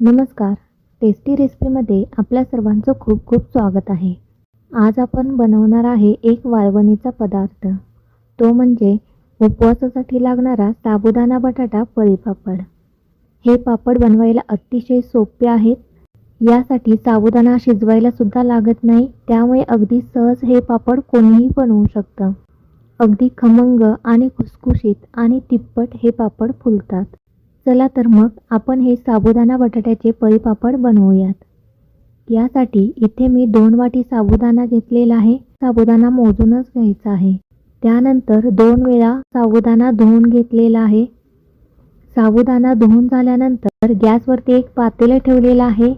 नमस्कार. टेस्टी रेसिपीमध्ये आपल्या सर्वांचं खूप खूप स्वागत आहे. आज आपण बनवणार आहे एक वाळवणीचा पदार्थ. तो म्हणजे उपवासासाठी लागणारा साबुदाणा बटाटा पळीपापड हे पापड बनवायला अतिशय सोपे आहेत. यासाठी साबुदाणा शिजवायला सुद्धा लागत नाही. त्यामुळे अगदी सहज हे पापड कोणीही बनवू शकतं. अगदी खमंग आणि खुसखुशीत आणि तिप्पट हे पापड फुलतात. चला तर मग आपण हे साबुदाणा बटाट्याचे पळीपापड बनवूयात. यासाठी इथे मी दोन वाटी साबुदाणा घेतलेला आहे. साबुदाणा मोजूनच घ्यायचा आहे. त्यानंतर दोन वेळा साबुदाणा धुवून घेतलेला आहे. साबुदाणा धुवून झाल्यानंतर गॅसवरती एक पातेलं ठेवलेलं आहे.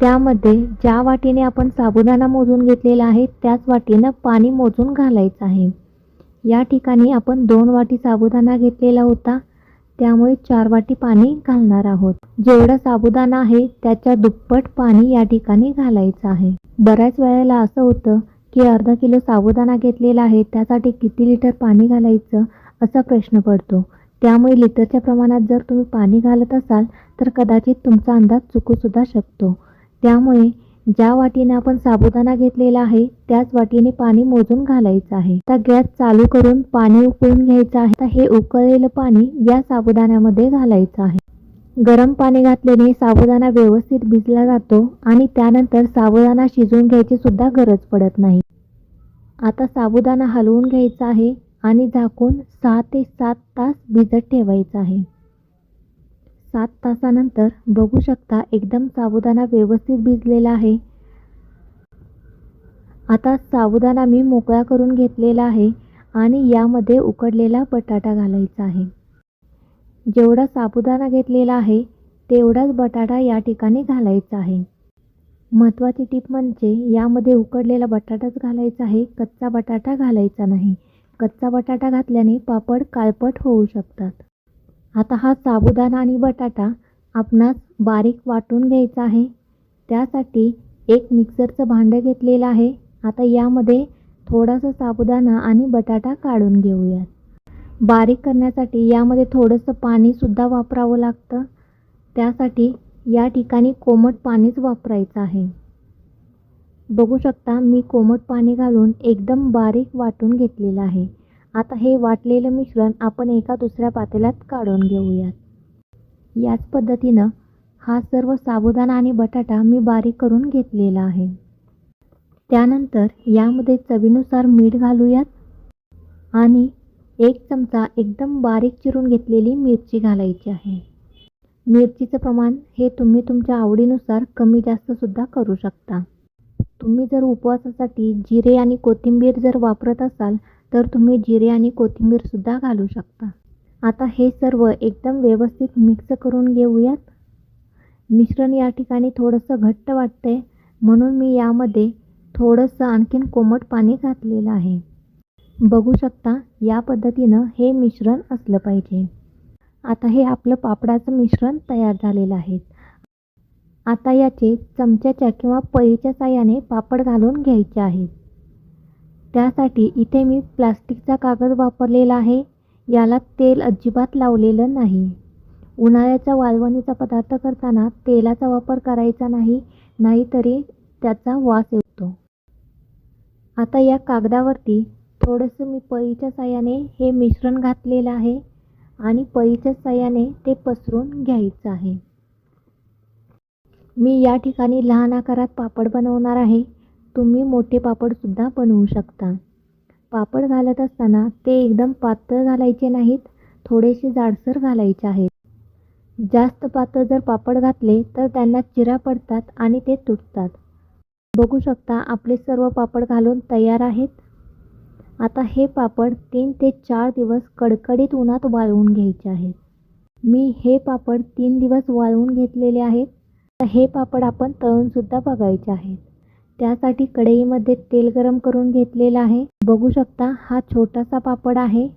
त्यामध्ये ज्या वाटीने आपण साबुदाणा मोजून घेतलेला आहे त्याच वाटीनं पाणी मोजून घालायचं आहे. या ठिकाणी आपण दोन वाटी साबुदाणा घेतलेला होता. त्यामुळे चार वाटी पाणी घालणार आहोत. जेवढा साबुदाणा आहे त्याच्या दुप्पट पाणी या ठिकाणी घालायचं आहे. बऱ्याच वेळेला असं होतं की अर्धा किलो साबुदाणा घेतलेला आहे त्यासाठी किती लिटर पाणी घालायचं असा प्रश्न पडतो. त्यामुळे लिटरच्या प्रमाणात जर तुम्ही पाणी घालत असाल तर कदाचित तुमचा अंदाज चुकूसुद्धा शकतो. त्यामुळे ज्या वाटीने आपण साबुदाणा घेतलेला आहे त्याच वाटीने पाणी मोजून घालायचं आहे. आता गॅस चालू करून पाणी उकळून घ्यायचं आहे. आता हे उकळलेलं पाणी या साबुदाण्यामध्ये घालायचं आहे. गरम पाणी घातल्याने साबुदाणा व्यवस्थित भिजला जातो आणि त्यानंतर साबुदाणा शिजवून घ्यायची सुद्धा गरज पडत नाही. आता साबुदाणा हलवून घ्यायचा आहे आणि झाकून सहा ते सात तास भिजत ठेवायचं आहे. सात तासानंतर बघू शकता एकदम साबुदाणा व्यवस्थित भिजलेला आहे. आता साबुदाणा मी मोकळा करून घेतलेला आहे आणि यामध्ये उकडलेला बटाटा घालायचा आहे. जेवढा साबुदाणा घेतलेला आहे तेवढाच बटाटा या ठिकाणी घालायचा आहे. महत्त्वाची टीप म्हणजे यामध्ये उकडलेला बटाटाच घालायचा आहे कच्चा बटाटा घालायचा नाही. कच्चा बटाटा घातल्याने पापड काळपट होऊ शकतात. आता हा साबुदाणा आणि बटाटा आपणास बारीक वाटून घ्यायचा आहे. त्यासाठी एक मिक्सरचं भांडं घेतलेलं आहे. आता यामध्ये थोडासा साबुदाणा आणि बटाटा काढून घेऊयात. बारीक करण्यासाठी यामध्ये थोडंसं पाणीसुद्धा वापरावं लागतं. त्यासाठी या ठिकाणी कोमट पाणीच वापरायचं आहे. बघू शकता मी कोमट पाणी घालून एकदम बारीक वाटून घेतलेलं आहे. आता हे वाटलेलं मिश्रण आपण एका दुसऱ्या पातेल्यात काढून घेऊयात. याच पद्धतीनं हा सर्व साबुदाणा आणि बटाटा मी बारीक करून घेतलेला आहे. त्यानंतर यामध्ये चवीनुसार मीठ घालूयात आणि एक चमचा एकदम बारीक चिरून घेतलेली मिरची घालायची आहे. मिरचीचं प्रमाण हे तुम्ही तुमच्या आवडीनुसार कमी जास्तसुद्धा करू शकता. तुम्ही जर उपवासासाठी जिरे आणि कोथिंबीर जर वापरत असाल तर तुम्ही जिरे आणि कोथिंबीरसुद्धा घालू शकता. आता हे सर्व एकदम व्यवस्थित मिक्स करून घेऊयात. मिश्रण या ठिकाणी थोडंसं घट्ट वाटतंय म्हणून मी यामध्ये थोडंसं आणखीन कोमट पाणी घातलेलं आहे. बघू शकता या पद्धतीनं हे मिश्रण असलं पाहिजे. आता हे आपलं पापडाचं मिश्रण तयार झालेलं आहे. आता याचे चमच्याच्या किंवा पळीच्या साह्याने पापड घालून घ्यायचे आहेत. त्यासाठी इथे मी प्लास्टिकचा कागद वापरलेला आहे. याला तेल अजिबात लावलेलं नाही. उन्हाळ्याच्या वाळवणीचा पदार्थ करताना तेलाचा वापर करायचा नाही नाहीतरी त्याचा वास येतो. आता या कागदावरती थोडंसं मी पळीच्या साह्याने हे मिश्रण घातलेलं आहे आणि पळीच्या साह्याने ते पसरून घ्यायचं आहे. मी या ठिकाणी लहान आकारात पापड बनवणार आहे. तुम्ही मोठे पापडसुद्धा बनवू शकता. पापड घालत असताना ते एकदम पातळ घालायचे नाहीत थोडेसे जाडसर घालायचे आहेत. जास्त पातळ जर पापड घातले तर त्यांना चिरा पडतात आणि ते तुटतात. बघू शकता आपले सर्व पापड घालून तयार आहेत. आता हे पापड तीन ते चार दिवस कडकडीत उन्हात वाळवून घ्यायचे आहेत. मी हे पापड तीन दिवस वाळवून घेतलेले आहेत. हे पापड आपण तळूनसुद्धा बघायचे आहेत. त्यासाठी कढईमध्ये तेल गरम करून घेतलेलं आहे. बघू शकता हा छोटासा पापड आहे.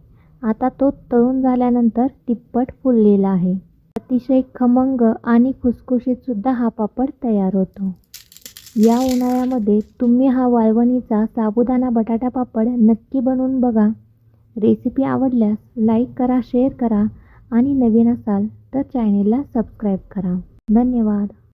आता तो तळून झाल्यानंतर तिप्पट फुललेला आहे. अतिशय खमंग आणि खुसखुशीतसुद्धा हा पापड तयार होतो. या उन्हाळ्यामध्ये तुम्ही हा वाळवणीचा साबुदाणा बटाटा पापड नक्की बनवून बघा. रेसिपी आवडल्यास लाईक करा शेअर करा आणि नवीन असाल तर चॅनेलला सबस्क्राईब करा. धन्यवाद.